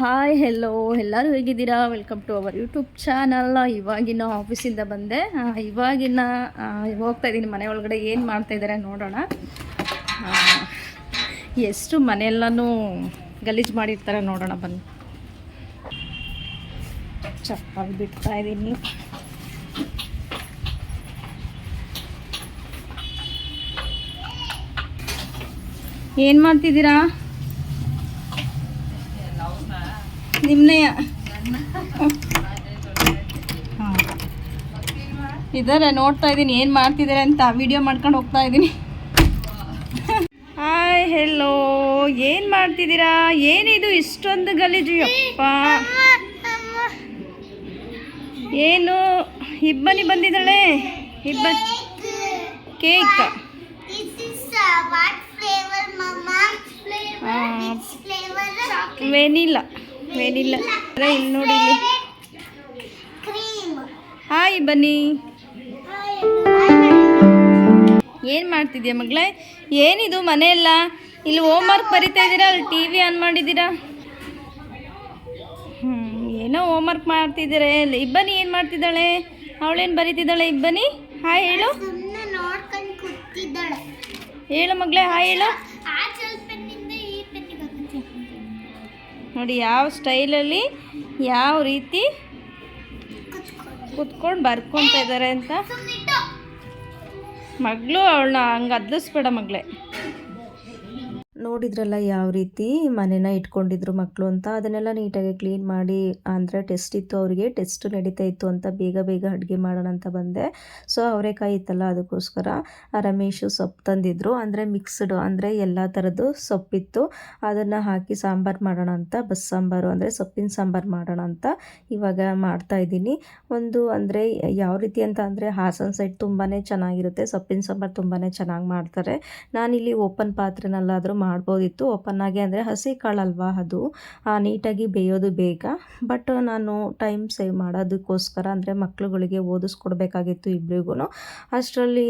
Hi hello ಎಲ್ಲರೂ ಹೇಗಿದ್ದೀರಾ? Welcome to our YouTube channel ಇವಾಗಿನ ಆಫೀಸಿಂದ ಬಂದೆ. ಇವಾಗಿನ ಹೋಗ್ತಾ ಇದ್ದೀನಿ. ಮನೆ ಒಳಗಡೆ ಏನು ಮಾಡ್ತಾ ಇದ್ದಾರೆ ನೋಡೋಣ. ಎಷ್ಟು ಮನೆಯೆಲ್ಲನೂ ಗಲೀಜು ಮಾಡಿರ್ತಾರೆ ನೋಡೋಣ ಬನ್ನಿ. ಚಪ್ಪಲ್ ಬಿಡ್ತಾ ಇದ್ದೀನಿ. ಏನು ಮಾಡ್ತಿದ್ದೀರಾ? ನಿಮ್ಮನೆಯ ಇದಾರೆ ನೋಡ್ತಾ ಇದ್ದೀನಿ ಏನು ಮಾಡ್ತಿದ್ದಾರೆ ಅಂತ ವಿಡಿಯೋ ಮಾಡ್ಕೊಂಡು ಹೋಗ್ತಾ ಇದ್ದೀನಿ. ಹಾಯ್ ಹೆಲೋ ಏನು ಮಾಡ್ತಿದ್ದೀರಾ? ಏನಿದು ಇಷ್ಟೊಂದು ಗಲೀಜು? ಯಪ್ಪ. ಏನು? ಇಬ್ಬನಿ ಬಂದಿದ್ದಾಳೆ? ಇಬ್ಬ ಕೇಕ್. This ವೆನಿಲ್ಲ ಇಲ್ಲಿ ನೋಡಿ. ಹಾಯ್ ಬನ್ನಿ. ಏನು ಮಾಡ್ತಿದ್ಯಾ ಮಗಳೇ? ಏನಿದು ಮನೆಯೆಲ್ಲ? ಇಲ್ಲಿ ಹೋಮ್ ವರ್ಕ್ ಬರಿತಾ ಇದ್ದೀರಾ ಅಲ್ಲಿ ಟಿ ವಿ ಆನ್ ಮಾಡಿದ್ದೀರಾ ಹ್ಞೂ ಏನೋ ಹೋಮ್ ವರ್ಕ್ ಮಾಡ್ತಿದ್ದೀರಾ? ಇಲ್ಲಿ ಇಬ್ಬನಿ ಏನು ಮಾಡ್ತಿದ್ದಾಳೆ? ಅವಳೇನು ಬರಿತಿದ್ದಾಳೆ ಇಬ್ಬನಿ? ಹಾಯ್ ಹೇಳು. ಹೇಳು ಮಗಳೇ ಹಾಯ್ ಹೇಳು. ನೋಡಿ ಯಾವ ಸ್ಟೈಲಲ್ಲಿ ಯಾವ ರೀತಿ ಕುತ್ಕೊಂಡು ಬರ್ಕೊತಾ ಇದ್ದಾರೆ ಅಂತ. ಮಗಳು ಅವಳನ್ನ ಹಂಗೆ ಅದ್ದಿಸ್ಬೇಡ ಮಗಳೇ. ನೋಡಿದ್ರಲ್ಲ ಯಾವ ರೀತಿ ಮನೇನ ಇಟ್ಕೊಂಡಿದ್ರು ಮಕ್ಕಳು ಅಂತ, ಅದನ್ನೆಲ್ಲ ನೀಟಾಗಿ ಕ್ಲೀನ್ ಮಾಡಿ, ಅಂದರೆ ಟೆಸ್ಟ್ ಇತ್ತು ಅವರಿಗೆ, ಟೆಸ್ಟ್ ನಡೀತಾ ಇತ್ತು ಅಂತ ಬೇಗ ಬೇಗ ಅಡುಗೆ ಮಾಡೋಣ ಅಂತ ಬಂದೆ. ಸೊ ಅವರೇಕಾಯಿ ಇತ್ತಲ್ಲ ಅದಕ್ಕೋಸ್ಕರ ರಮೇಶು ಸೊಪ್ಪು ತಂದಿದ್ರು. ಅಂದರೆ ಮಿಕ್ಸ್ಡ್ ಅಂದರೆ ಎಲ್ಲ ಥರದ್ದು ಸೊಪ್ಪಿತ್ತು. ಅದನ್ನು ಹಾಕಿ ಸಾಂಬಾರು ಮಾಡೋಣ ಅಂತ, ಬಸ್ ಸಾಂಬಾರು ಅಂದರೆ ಸೊಪ್ಪಿನ ಸಾಂಬಾರು ಮಾಡೋಣ ಅಂತ ಇವಾಗ ಮಾಡ್ತಾ ಇದ್ದೀನಿ. ಒಂದು ಅಂದರೆ ಯಾವ ರೀತಿ ಅಂತ ಅಂದರೆ ಹಾಸನ ಸೈಡ್ ತುಂಬಾ ಚೆನ್ನಾಗಿರುತ್ತೆ, ಸೊಪ್ಪಿನ ಸಾಂಬಾರು ತುಂಬಾ ಚೆನ್ನಾಗಿ ಮಾಡ್ತಾರೆ. ನಾನಿಲ್ಲಿ ಓಪನ್ ಪಾತ್ರೆನಲ್ಲಾದರೂ ಮಾಡ್ಬೋದಿತ್ತು. ಓಪನ್ ಆಗಿ ಅಂದರೆ ಹಸಿ ಕಾಳಲ್ವಾ ಅದು? ನೀಟಾಗಿ ಬೇಯೋದು ಬೇಗ. ಬಟ್ ನಾನು ಟೈಮ್ ಸೇವ್ ಮಾಡೋದಕ್ಕೋಸ್ಕರ ಅಂದರೆ ಮಕ್ಳುಗಳಿಗೆ ಓದಿಸ್ಕೊಡ್ಬೇಕಾಗಿತ್ತು ಇಬ್ಬರಿಗೂ ಅಷ್ಟರಲ್ಲಿ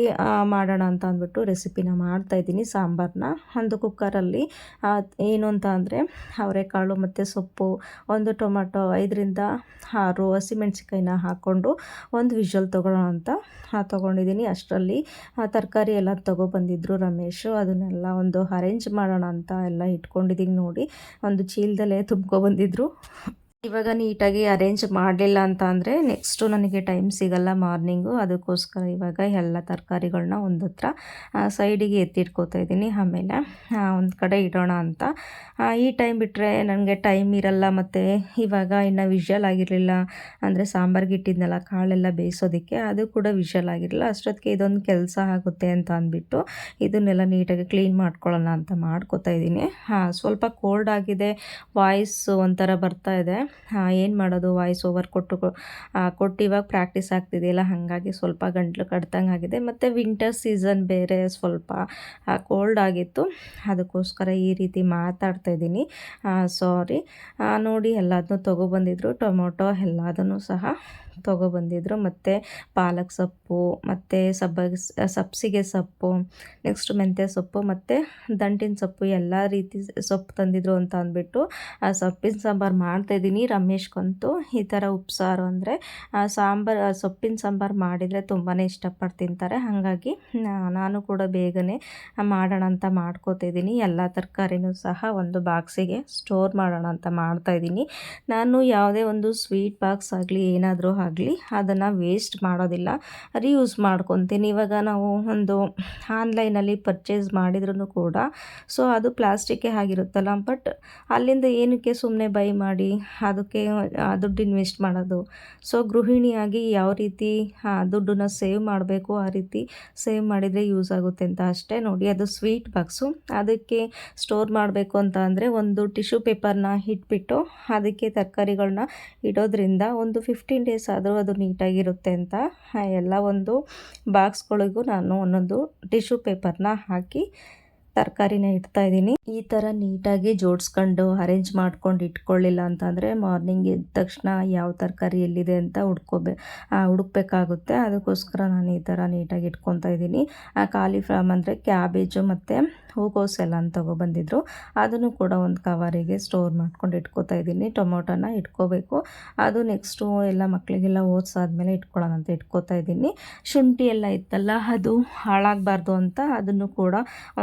ಮಾಡೋಣ ಅಂತ ಅಂದ್ಬಿಟ್ಟು ರೆಸಿಪಿನ ಮಾಡ್ತಾಯಿದ್ದೀನಿ ಸಾಂಬಾರನ್ನ ಒಂದು ಕುಕ್ಕರಲ್ಲಿ ಏನು ಅಂತ ಅಂದರೆ ಅವರೆಕಾಳು ಮತ್ತು ಸೊಪ್ಪು, ಒಂದು ಟೊಮೆಟೊ, ಐದರಿಂದ ಆರು ಹಸಿಮೆಣ್ಸಿಕಾಯಿನ ಹಾಕ್ಕೊಂಡು ಒಂದು ವಿಷಲ್ ತೊಗೊಳ್ಳೋಣ ಅಂತ ತೊಗೊಂಡಿದ್ದೀನಿ. ಅಷ್ಟರಲ್ಲಿ ತರಕಾರಿ ಎಲ್ಲ ತೊಗೊಬಂದಿದ್ರು ರಮೇಶು. ಅದನ್ನೆಲ್ಲ ಒಂದು ಅರೇಂಜ್ ಮಾಡೋಣ ಅಂತ ಎಲ್ಲ ಇಟ್ಕೊಂಡಿದ್ದೀನಿ ನೋಡಿ. ಒಂದು ಚೀಲದಲ್ಲೇ ತುಂಬ್ಕೊಬಂದಿದ್ರು ಇವಾಗ ನೀಟಾಗಿ ಅರೇಂಜ್ ಮಾಡಲಿಲ್ಲ ಅಂತ ಅಂದರೆ ನೆಕ್ಸ್ಟು ನನಗೆ ಟೈಮ್ ಸಿಗಲ್ಲ ಮಾರ್ನಿಂಗು ಅದಕ್ಕೋಸ್ಕರ ಇವಾಗ ಎಲ್ಲ ತರಕಾರಿಗಳನ್ನ ಒಂದು ಹತ್ರ ಸೈಡಿಗೆ ಎತ್ತಿಟ್ಕೋತಾ ಇದ್ದೀನಿ. ಆಮೇಲೆ ಒಂದು ಕಡೆ ಇಡೋಣ ಅಂತ. ಈ ಟೈಮ್ ಬಿಟ್ಟರೆ ನನಗೆ ಟೈಮ್ ಇರಲ್ಲ ಮತ್ತು ಇವಾಗ ಇನ್ನು ವಿಷಲ್ ಆಗಿರಲಿಲ್ಲ ಅಂದರೆ ಸಾಂಬಾರ್ಗೆ ಇಟ್ಟಿದ್ನಲ್ಲ ಕಾಳೆಲ್ಲ ಬೇಯಿಸೋದಕ್ಕೆ ಅದು ಕೂಡ ವಿಷಲ್ ಆಗಿರಲಿಲ್ಲ. ಅಷ್ಟೊತ್ತಿಗೆ ಇದೊಂದು ಕೆಲಸ ಆಗುತ್ತೆ ಅಂತ ಅಂದ್ಬಿಟ್ಟು ಇದನ್ನೆಲ್ಲ ನೀಟಾಗಿ ಕ್ಲೀನ್ ಮಾಡ್ಕೊಳ್ಳೋಣ ಅಂತ ಮಾಡ್ಕೋತಾ ಇದ್ದೀನಿ. ಹಾಂ ಸ್ವಲ್ಪ ಕೋಲ್ಡ್ ಆಗಿದೆ ವಾಯ್ಸ್ ಒಂಥರ ಬರ್ತಾ ಇದೆ. ಏನು ಮಾಡೋದು? ವಾಯ್ಸ್ ಓವರ್ ಕೊಟ್ಟು ಕೊಟ್ಟು ಇವಾಗ ಪ್ರಾಕ್ಟೀಸ್ ಆಗ್ತಿದೆಯಲ್ಲ, ಹಾಗಾಗಿ ಸ್ವಲ್ಪ ಗಂಟ್ಲು ಕಟ್ದಂಗೆ ಆಗಿದೆ. ಮತ್ತು ವಿಂಟರ್ ಸೀಸನ್ ಬೇರೆ ಸ್ವಲ್ಪ ಕೋಲ್ಡ್ ಆಗಿತ್ತು. ಅದಕ್ಕೋಸ್ಕರ ಈ ರೀತಿ ಮಾತಾಡ್ತಾ ಇದ್ದೀನಿ. ಸಾರಿ ನೋಡಿ ಎಲ್ಲದನ್ನೂ ತೊಗೊಬಂದಿದ್ರು ಟೊಮೊಟೊ, ಎಲ್ಲದನ್ನು ಸಹ. ತೊಗೊಬಂದಿದ್ರು. ಮತ್ತು ಪಾಲಕ್ ಸೊಪ್ಪು, ಮತ್ತು ಸಬ್ಬಸ್ ಸಬ್ಸಿಗೆ ಸೊಪ್ಪು, ನೆಕ್ಸ್ಟ್ ಮೆಂತ್ಯ ಸೊಪ್ಪು, ಮತ್ತು ದಂಟಿನ ಸೊಪ್ಪು, ಎಲ್ಲ ರೀತಿ ಸೊಪ್ಪು ತಂದಿದ್ರು ಅಂತ ಅಂದ್ಬಿಟ್ಟು, ಆ ಸೊಪ್ಪಿನ ಸಾಂಬಾರು ಮಾಡ್ತಾಯಿದ್ದೀನಿ ರಮೇಶ್ಗಂತೂ ಈ ಥರ ಉಪ್ಸಾರು ಅಂದರೆ ಸಾಂಬಾರು ಸೊಪ್ಪಿನ ಸಾಂಬಾರು ಮಾಡಿದರೆ ತುಂಬಾ ಇಷ್ಟಪಟ್ಟು ತಿಂತಾರೆ. ಹಾಗಾಗಿ ನಾನು ಕೂಡ ಬೇಗನೆ ಮಾಡೋಣ ಅಂತ ಮಾಡ್ಕೋತಿದ್ದೀನಿ ಎಲ್ಲ ತರಕಾರಿನೂ ಸಹ ಒಂದು ಬಾಕ್ಸಿಗೆ ಸ್ಟೋರ್ ಮಾಡೋಣ ಅಂತ ಮಾಡ್ತಾಯಿದ್ದೀನಿ ನಾನು ಯಾವುದೇ ಒಂದು ಸ್ವೀಟ್ ಬಾಕ್ಸ್ ಆಗಲಿ ಏನಾದರೂ ಆಗಲಿ, ಅದನ್ನು ವೇಸ್ಟ್ ಮಾಡೋದಿಲ್ಲ. ರೀಯೂಸ್ ಮಾಡ್ಕೊತೀನಿ. ಇವಾಗ ನಾವು ಒಂದು ಆನ್ಲೈನಲ್ಲಿ ಪರ್ಚೇಸ್ ಮಾಡಿದ್ರೂ ಕೂಡ ಸೊ ಅದು ಪ್ಲಾಸ್ಟಿಕ್ಕೇ ಆಗಿರುತ್ತಲ್ಲ. ಬಟ್ ಅಲ್ಲಿಂದ ಏನಕ್ಕೆ ಸುಮ್ಮನೆ ಬೈ ಮಾಡಿ, ಅದಕ್ಕೆ ದುಡ್ಡು ಇನ್ವೆಸ್ಟ್ ಮಾಡೋದು? ಸೊ ಗೃಹಿಣಿಯಾಗಿ ಯಾವ ರೀತಿ ದುಡ್ಡನ್ನ ಸೇವ್ ಮಾಡಬೇಕು, ಆ ರೀತಿ ಸೇವ್ ಮಾಡಿದರೆ ಯೂಸ್ ಆಗುತ್ತೆ ಅಂತ ಅಷ್ಟೇ ನೋಡಿ. ಅದು ಸ್ವೀಟ್ ಬಾಕ್ಸು ಅದಕ್ಕೆ ಸ್ಟೋರ್ ಮಾಡಬೇಕು ಅಂತ ಅಂದರೆ ಒಂದು ಟಿಶ್ಯೂ ಪೇಪರ್ನ ಇಟ್ಬಿಟ್ಟು ಅದಕ್ಕೆ ತರಕಾರಿಗಳನ್ನ ಇಡೋದ್ರಿಂದ ಒಂದು ಫಿಫ್ಟೀನ್ ಡೇಸ್ ಆದರೂ ಅದು ನೀಟಾಗಿರುತ್ತೆ ಅಂತ. ಎಲ್ಲ ಒಂದು ಬಾಕ್ಸ್ಗಳಿಗೂ ನಾನು ಒಂದೊಂದು ಟಿಶ್ಯೂ ಪೇಪರ್ನ ಹಾಕಿ ತರಕಾರಿನ ಇಡ್ತಾ ಇದ್ದೀನಿ. ಈ ಥರ ನೀಟಾಗಿ ಜೋಡಿಸ್ಕೊಂಡು ಅರೇಂಜ್ ಮಾಡ್ಕೊಂಡು ಇಟ್ಕೊಳ್ಳಿಲ್ಲ ಅಂತಂದರೆ ಮಾರ್ನಿಂಗ್ ಎದ್ದ ತಕ್ಷಣ ಯಾವ ತರಕಾರಿ ಎಲ್ಲಿದೆ ಅಂತ ಹುಡ್ಕೋಬೇ ಹುಡುಕ್ಬೇಕಾಗುತ್ತೆ. ಅದಕ್ಕೋಸ್ಕರ ನಾನು ಈ ಥರ ನೀಟಾಗಿ ಇಟ್ಕೊತಾ ಇದ್ದೀನಿ. ಕಾಲಿಫ್ಲವರ್ ಅಂದರೆ ಕ್ಯಾಬೇಜು ಮತ್ತು ಹೂಕೋಸ್ ಎಲ್ಲ ಅಂತ ತಗೊಬಂದಿದ್ರು ಅದನ್ನು ಕೂಡ ಒಂದು ಕವರಿಗೆ ಸ್ಟೋರ್ ಮಾಡ್ಕೊಂಡು ಇಟ್ಕೋತಾ ಇದ್ದೀನಿ. ಟೊಮೊಟೊನ ಇಟ್ಕೋಬೇಕು. ಅದು ನೆಕ್ಸ್ಟು ಎಲ್ಲ ಮಕ್ಕಳಿಗೆಲ್ಲ ಓದಿಸಾದ್ಮೇಲೆ ಇಟ್ಕೊಳ್ಳೋಣ ಅಂತ ಇಟ್ಕೋತಾ ಇದ್ದೀನಿ. ಶುಂಠಿ ಎಲ್ಲ ಇತ್ತಲ್ಲ, ಅದು ಹಾಳಾಗಬಾರ್ದು ಅಂತ ಅದನ್ನು ಕೂಡ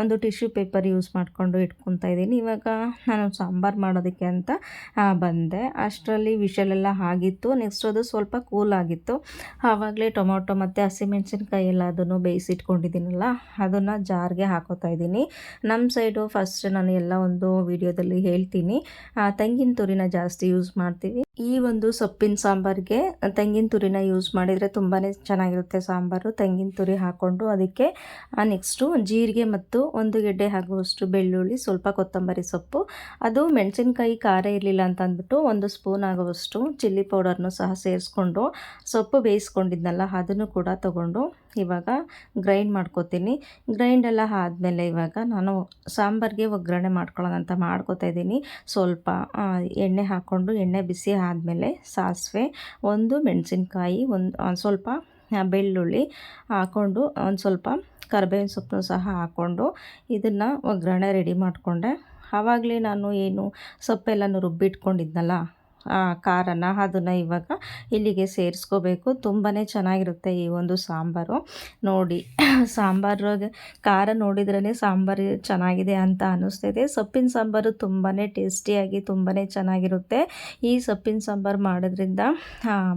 ಒಂದು ಟಿಶ್ಯೂ ಪೇಪರ್ ಯೂಸ್ ಮಾಡಿಕೊಂಡು ಇಟ್ಕೊತಾ ಇದ್ದೀನಿ. ಇವಾಗ ನಾನು ಸಾಂಬಾರು ಮಾಡೋದಕ್ಕೆ ಅಂತ ಬಂದೆ. ಅಷ್ಟರಲ್ಲಿ ವಿಷಲೆಲ್ಲ ಆಗಿತ್ತು. ನೆಕ್ಸ್ಟ್ ಅದು ಸ್ವಲ್ಪ ಕೂಲ್ ಆಗಿತ್ತು. ಆವಾಗಲೇ ಟೊಮೊಟೊ ಮತ್ತು ಹಸಿಮೆಣಸಿನ್ಕಾಯಿ ಎಲ್ಲ ಅದನ್ನು ಬೇಯಿಸಿಟ್ಕೊಂಡಿದ್ದೀನಲ್ಲ, ಅದನ್ನು ಜಾರ್ಗೆ ಹಾಕೋತಾ ಇದ್ದೀನಿ. ನಮ್ಮ ಸೈಡು ಫಸ್ಟ್ ನಾನು ಎಲ್ಲ ಒಂದು ವಿಡಿಯೋದಲ್ಲಿ ಹೇಳ್ತೀನಿ. ತೆಂಗಿನ ತುರಿನ ಜಾಸ್ತಿ ಯೂಸ್ ಮಾಡ್ತೀವಿ. ಈ ಒಂದು ಸೊಪ್ಪಿನ ಸಾಂಬಾರಿಗೆ ತೆಂಗಿನ ತುರಿನ ಯೂಸ್ ಮಾಡಿದರೆ ತುಂಬಾ ಚೆನ್ನಾಗಿರುತ್ತೆ ಸಾಂಬಾರು. ತೆಂಗಿನ ತುರಿ ಹಾಕ್ಕೊಂಡು ಅದಕ್ಕೆ ನೆಕ್ಸ್ಟು ಜೀರಿಗೆ ಮತ್ತು ಒಂದು ಗೆಡ್ಡೆ ಆಗುವಷ್ಟು ಬೆಳ್ಳುಳ್ಳಿ, ಸ್ವಲ್ಪ ಕೊತ್ತಂಬರಿ ಸೊಪ್ಪು, ಅದು ಮೆಣಸಿನ್ಕಾಯಿ ಖಾರ ಇರಲಿಲ್ಲ ಅಂತ ಅಂದ್ಬಿಟ್ಟು ಒಂದು ಸ್ಪೂನ್ ಆಗುವಷ್ಟು ಚಿಲ್ಲಿ ಪೌಡರ್ನು ಸಹ ಸೇರಿಸ್ಕೊಂಡು ಸೊಪ್ಪು ಬೇಯಿಸ್ಕೊಂಡಿದ್ನಲ್ಲ ಅದನ್ನು ಕೂಡ ತಗೊಂಡು ಇವಾಗ ಗ್ರೈಂಡ್ ಮಾಡ್ಕೋತೀನಿ. ಗ್ರೈಂಡ್ ಎಲ್ಲ ಆದಮೇಲೆ ಇವಾಗ ನಾನು ಸಾಂಬಾರಿಗೆ ಒಗ್ಗರಣೆ ಮಾಡ್ಕೊಳ್ಳೋಣ ಅಂತ ಮಾಡ್ಕೋತಾ ಇದ್ದೀನಿ. ಸ್ವಲ್ಪ ಎಣ್ಣೆ ಹಾಕ್ಕೊಂಡು ಎಣ್ಣೆ ಬಿಸಿ ಆದಮೇಲೆ ಸಾಸಿವೆ, ಒಂದು ಮೆಣಸಿನ್ಕಾಯಿ, ಒಂದು ಸ್ವಲ್ಪ ಬೆಳ್ಳುಳ್ಳಿ ಹಾಕ್ಕೊಂಡು ಒಂದು ಸ್ವಲ್ಪ ಕರ್ಬೇವಿನ ಸೊಪ್ಪನ್ನು ಸಹ ಹಾಕ್ಕೊಂಡು ಇದನ್ನು ಒಗ್ಗರಣೆ ರೆಡಿ ಮಾಡಿಕೊಂಡೆ. ಆವಾಗಲೇ ನಾನು ಏನು ಸೊಪ್ಪೆಲ್ಲನೂ ರುಬ್ಬಿಟ್ಕೊಂಡಿದ್ನಲ್ಲ ಖಾರನ ಅದನ್ನು ಇವಾಗ ಇಲ್ಲಿಗೆ ಸೇರಿಸ್ಕೋಬೇಕು. ತುಂಬಾ ಚೆನ್ನಾಗಿರುತ್ತೆ ಈ ಒಂದು ಸಾಂಬಾರು. ನೋಡಿ, ಸಾಂಬಾರು ಖಾರ ನೋಡಿದ್ರೇ ಸಾಂಬಾರು ಚೆನ್ನಾಗಿದೆ ಅಂತ ಅನ್ನಿಸ್ತಿದೆ ಸೊಪ್ಪಿನ ಸಾಂಬಾರು ತುಂಬಾ ಟೇಸ್ಟಿಯಾಗಿ ತುಂಬಾ ಚೆನ್ನಾಗಿರುತ್ತೆ. ಈ ಸೊಪ್ಪಿನ ಸಾಂಬಾರು ಮಾಡೋದ್ರಿಂದ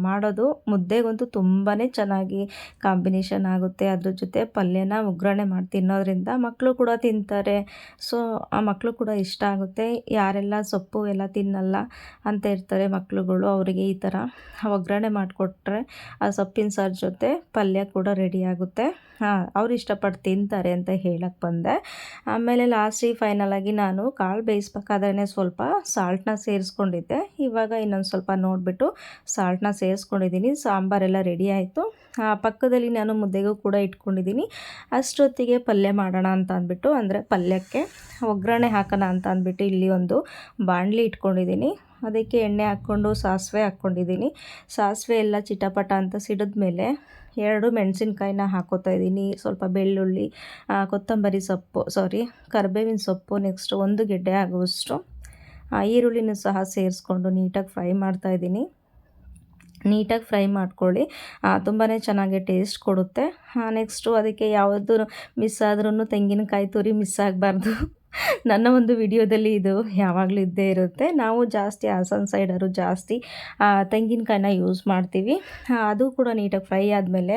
ಮಾಡೋದು ಮುದ್ದೆಗಂತೂ ತುಂಬಾ ಚೆನ್ನಾಗಿ ಕಾಂಬಿನೇಷನ್ ಆಗುತ್ತೆ. ಅದ್ರ ಜೊತೆ ಪಲ್ಯನ ಒಗ್ಗರಣೆ ಮಾಡಿ ತಿನ್ನೋದ್ರಿಂದ ಮಕ್ಕಳು ಕೂಡ ತಿಂತಾರೆ. ಸೊ, ಆ ಮಕ್ಕಳು ಕೂಡ ಇಷ್ಟ ಆಗುತ್ತೆ. ಯಾರೆಲ್ಲ ಸೊಪ್ಪು ಎಲ್ಲ ತಿನ್ನಲ್ಲ ಅಂತ ಇರ್ತಾರೆ ಮಕ್ಕಳುಗಳು ಅವರಿಗೆ ಈ ಥರ ಒಗ್ಗರಣೆ ಮಾಡಿಕೊಟ್ರೆ ಆ ಸೊಪ್ಪಿನ ಸಾರು ಜೊತೆ ಪಲ್ಯ ಕೂಡ ರೆಡಿ ಆಗುತ್ತೆ. ಹಾಂ, ಅವ್ರು ಇಷ್ಟಪಟ್ಟು ತಿಂತಾರೆ ಅಂತ ಹೇಳಕ್ಕೆ ಬಂದೆ. ಆಮೇಲೆ ಲಾಸ್ಟಿಗೆ ಫೈನಲಾಗಿ ನಾನು ಕಾಳು ಬೇಯಿಸ್ಬೇಕಾದ್ರೆ ಸ್ವಲ್ಪ ಸಾಲ್ಟನ್ನ ಸೇರಿಸ್ಕೊಂಡಿದ್ದೆ. ಇವಾಗ ಇನ್ನೊಂದು ಸ್ವಲ್ಪ ನೋಡಿಬಿಟ್ಟು ಸಾಲ್ಟನ್ನ ಸೇರಿಸ್ಕೊಂಡಿದ್ದೀನಿ. ಸಾಂಬಾರೆಲ್ಲ ರೆಡಿ ಆಯಿತು. ಪಕ್ಕದಲ್ಲಿ ನಾನು ಮುದ್ದೆಗೂ ಕೂಡ ಇಟ್ಕೊಂಡಿದ್ದೀನಿ. ಅಷ್ಟೊತ್ತಿಗೆ ಪಲ್ಯ ಮಾಡೋಣ ಅಂತ ಅಂದ್ಬಿಟ್ಟು, ಅಂದರೆ ಪಲ್ಯಕ್ಕೆ ಒಗ್ಗರಣೆ ಹಾಕೋಣ ಅಂತ ಅಂದ್ಬಿಟ್ಟು ಇಲ್ಲಿ ಒಂದು ಬಾಣಲಿ ಇಟ್ಕೊಂಡಿದ್ದೀನಿ. ಅದಕ್ಕೆ ಎಣ್ಣೆ ಹಾಕ್ಕೊಂಡು, ಸಾಸಿವೆ ಹಾಕ್ಕೊಂಡಿದ್ದೀನಿ. ಸಾಸಿವೆ ಎಲ್ಲ ಚಿಟಪಟ ಅಂತ ಸಿಡಿದ್ಮೇಲೆ ಎರಡು ಮೆಣಸಿನ್ಕಾಯಿನ ಹಾಕೋತಾ ಇದ್ದೀನಿ. ಸ್ವಲ್ಪ ಬೆಳ್ಳುಳ್ಳಿ ಕೊತ್ತಂಬರಿ ಸೊಪ್ಪು ಸಾರಿ ಕರ್ಬೇವಿನ ಸೊಪ್ಪು ನೆಕ್ಸ್ಟ್ ಒಂದು ಗೆಡ್ಡೆ ಆಗುವಷ್ಟು ಈರುಳ್ಳಿನೂ ಸಹ ಸೇರಿಸ್ಕೊಂಡು ನೀಟಾಗಿ ಫ್ರೈ ಮಾಡ್ತಾ ಇದ್ದೀನಿ. ನೀಟಾಗಿ ಫ್ರೈ ಮಾಡ್ಕೊಳ್ಳಿ. ತುಂಬಾ ಚೆನ್ನಾಗಿ ಟೇಸ್ಟ್ ಕೊಡುತ್ತೆ. ನೆಕ್ಸ್ಟು ಅದಕ್ಕೆ ಯಾವುದು ಮಿಸ್ ಆದ್ರೂ ತೆಂಗಿನಕಾಯಿ ತುರಿ ಮಿಸ್ ಆಗಬಾರ್ದು. ನನ್ನ ಒಂದು ವಿಡಿಯೋದಲ್ಲಿ ಇದು ಯಾವಾಗಲೂ ಇದ್ದೇ ಇರುತ್ತೆ. ನಾವು ಜಾಸ್ತಿ ಹಾಸನ್ ಸೈಡರು ಜಾಸ್ತಿ ತೆಂಗಿನಕಾಯಿನ ಯೂಸ್ ಮಾಡ್ತೀವಿ. ಅದು ಕೂಡ ನೀಟಾಗಿ ಫ್ರೈ ಆದಮೇಲೆ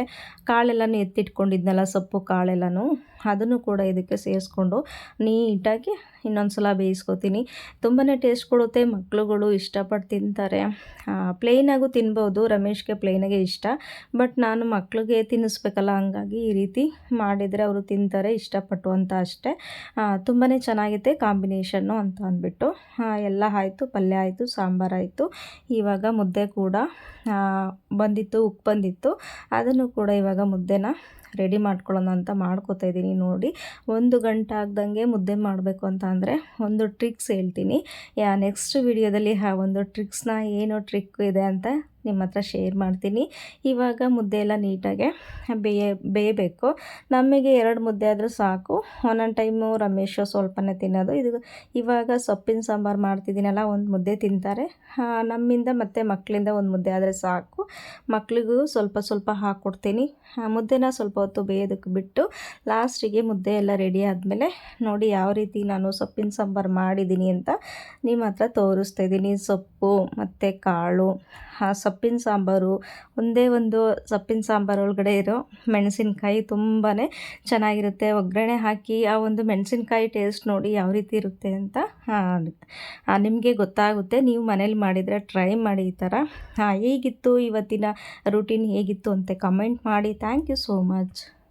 ಕಾಳೆಲ್ಲನೂ ಎತ್ತಿಟ್ಕೊಂಡಿದ್ನಲ್ಲ, ಸೊಪ್ಪು ಕಾಳೆಲ್ಲನೂ, ಅದನ್ನು ಕೂಡ ಇದಕ್ಕೆ ಸೇರಿಸ್ಕೊಂಡು ನೀಟಾಗಿ ಇನ್ನೊಂದು ಸಲ ಬೇಯಿಸ್ಕೊತೀನಿ. ತುಂಬಾ ಟೇಸ್ಟ್ ಕೊಡುತ್ತೆ ಮಕ್ಕಳುಗಳು ಇಷ್ಟಪಟ್ಟು ತಿಂತಾರೆ. ಪ್ಲೇನಾಗೂ ತಿನ್ಬೋದು, ರಮೇಶ್ಗೆ ಪ್ಲೇನಾಗೆ ಇಷ್ಟ ಬಟ್ ನಾನು ಮಕ್ಕಳಿಗೆ ತಿನ್ನಿಸ್ಬೇಕಲ್ಲ, ಹಂಗಾಗಿ ಈ ರೀತಿ ಮಾಡಿದರೆ ಅವರು ತಿಂತಾರೆ, ಇಷ್ಟಪಟ್ಟು ಅಂತ ಅಷ್ಟೇ. ತುಂಬಾ ಚೆನ್ನಾಗಿದೆ ಕಾಂಬಿನೇಷನ್ನು ಅಂತ ಅಂದ್ಬಿಟ್ಟು. ಎಲ್ಲ ಆಯಿತು, ಪಲ್ಯ ಆಯಿತು ಸಾಂಬಾರಾಯಿತು ಇವಾಗ ಮುದ್ದೆ ಕೂಡ ಬಂದಿತ್ತು, ಉಪ್ಪು ಬಂದಿತ್ತು. ಅದನ್ನು ಕೂಡ ಇವಾಗ ಮುದ್ದೆನ ರೆಡಿ ಮಾಡ್ಕೊಳ್ಳೋಣ ಅಂತ ಮಾಡ್ಕೋತಾ ಇದ್ದೀನಿ. ನೋಡಿ, ಒಂದು ಗಂಟೆ ಆಗ್ದಂಗೆ ಮುದ್ದೆ ಮಾಡಬೇಕು ಅಂತ ಅಂದರೆ ಒಂದು ಟ್ರಿಕ್ಸ್ ಹೇಳ್ತೀನಿ. ಯಾ ನೆಕ್ಸ್ಟ್ ವಿಡಿಯೋದಲ್ಲಿ ಆ ಒಂದು ಟ್ರಿಕ್ಸ್ನ ಏನು ಟ್ರಿಕ್ ಇದೆ ಅಂತ ನಿಮ್ಮ ಹತ್ರ ಶೇರ್ ಮಾಡ್ತೀನಿ. ಇವಾಗ ಮುದ್ದೆ ಎಲ್ಲ ನೀಟಾಗೆ ಬೇಯ, ಬೇಯಬೇಕು. ನಮಗೆ ಎರಡು ಮುದ್ದೆ ಆದರೂ ಸಾಕು. ಒಂದೊಂದು ಟೈಮು ರಮೇಶ್ ಸ್ವಲ್ಪನೇ ತಿನ್ನೋದು. ಇದು ಇವಾಗ ಸೊಪ್ಪಿನ ಸಾಂಬಾರು ಮಾಡ್ತಿದ್ದೀನಲ್ಲ, ಒಂದು ಮುದ್ದೆ ತಿಂತಾರೆ. ನಮ್ಮಿಂದ ಮತ್ತು ಮಕ್ಕಳಿಂದ ಒಂದು ಮುದ್ದೆ ಆದರೆ ಸಾಕು. ಮಕ್ಕಳಿಗೂ ಸ್ವಲ್ಪ ಸ್ವಲ್ಪ ಹಾಕ್ಕೊಡ್ತೀನಿ ಮುದ್ದೆನ ಸ್ವಲ್ಪ ಹೊತ್ತು ಬೇಯೋದಕ್ಕೆ ಬಿಟ್ಟು ಲಾಸ್ಟಿಗೆ ಮುದ್ದೆ ಎಲ್ಲ ರೆಡಿ ಆದಮೇಲೆ ನೋಡಿ ಯಾವ ರೀತಿ ನಾನು ಸೊಪ್ಪಿನ ಸಾಂಬಾರು ಮಾಡಿದ್ದೀನಿ ಅಂತ ನಿಮ್ಮ ಹತ್ರ ತೋರಿಸ್ತಾ ಇದ್ದೀನಿ. ಸೊಪ್ಪು, ಮತ್ತು ಕಾಳು, ಆ ಸೊಪ್ಪಿನ ಸಾಂಬಾರು, ಒಂದೇ ಒಂದು ಸೊಪ್ಪಿನ ಸಾಂಬಾರು ಒಳಗಡೆ ಇರೋ ಮೆಣಸಿನಕಾಯಿ ತುಂಬಾ ಚೆನ್ನಾಗಿರುತ್ತೆ. ಒಗ್ಗರಣೆ ಹಾಕಿ ಆ ಒಂದು ಮೆಣಸಿನ್ಕಾಯಿ ಟೇಸ್ಟ್ ನೋಡಿ ಯಾವ ರೀತಿ ಇರುತ್ತೆ ಅಂತ ನಿಮಗೆ ಗೊತ್ತಾಗುತ್ತೆ. ನೀವು ಮನೇಲಿ ಮಾಡಿದರೆ ಟ್ರೈ ಮಾಡಿ ಈ ಥರ. ಹೇಗಿತ್ತು ಇವತ್ತಿನ ರೂಟೀನ್? ಹೇಗಿತ್ತು ಅಂತ ಕಮೆಂಟ್ ಮಾಡಿ. Thank you so much. Much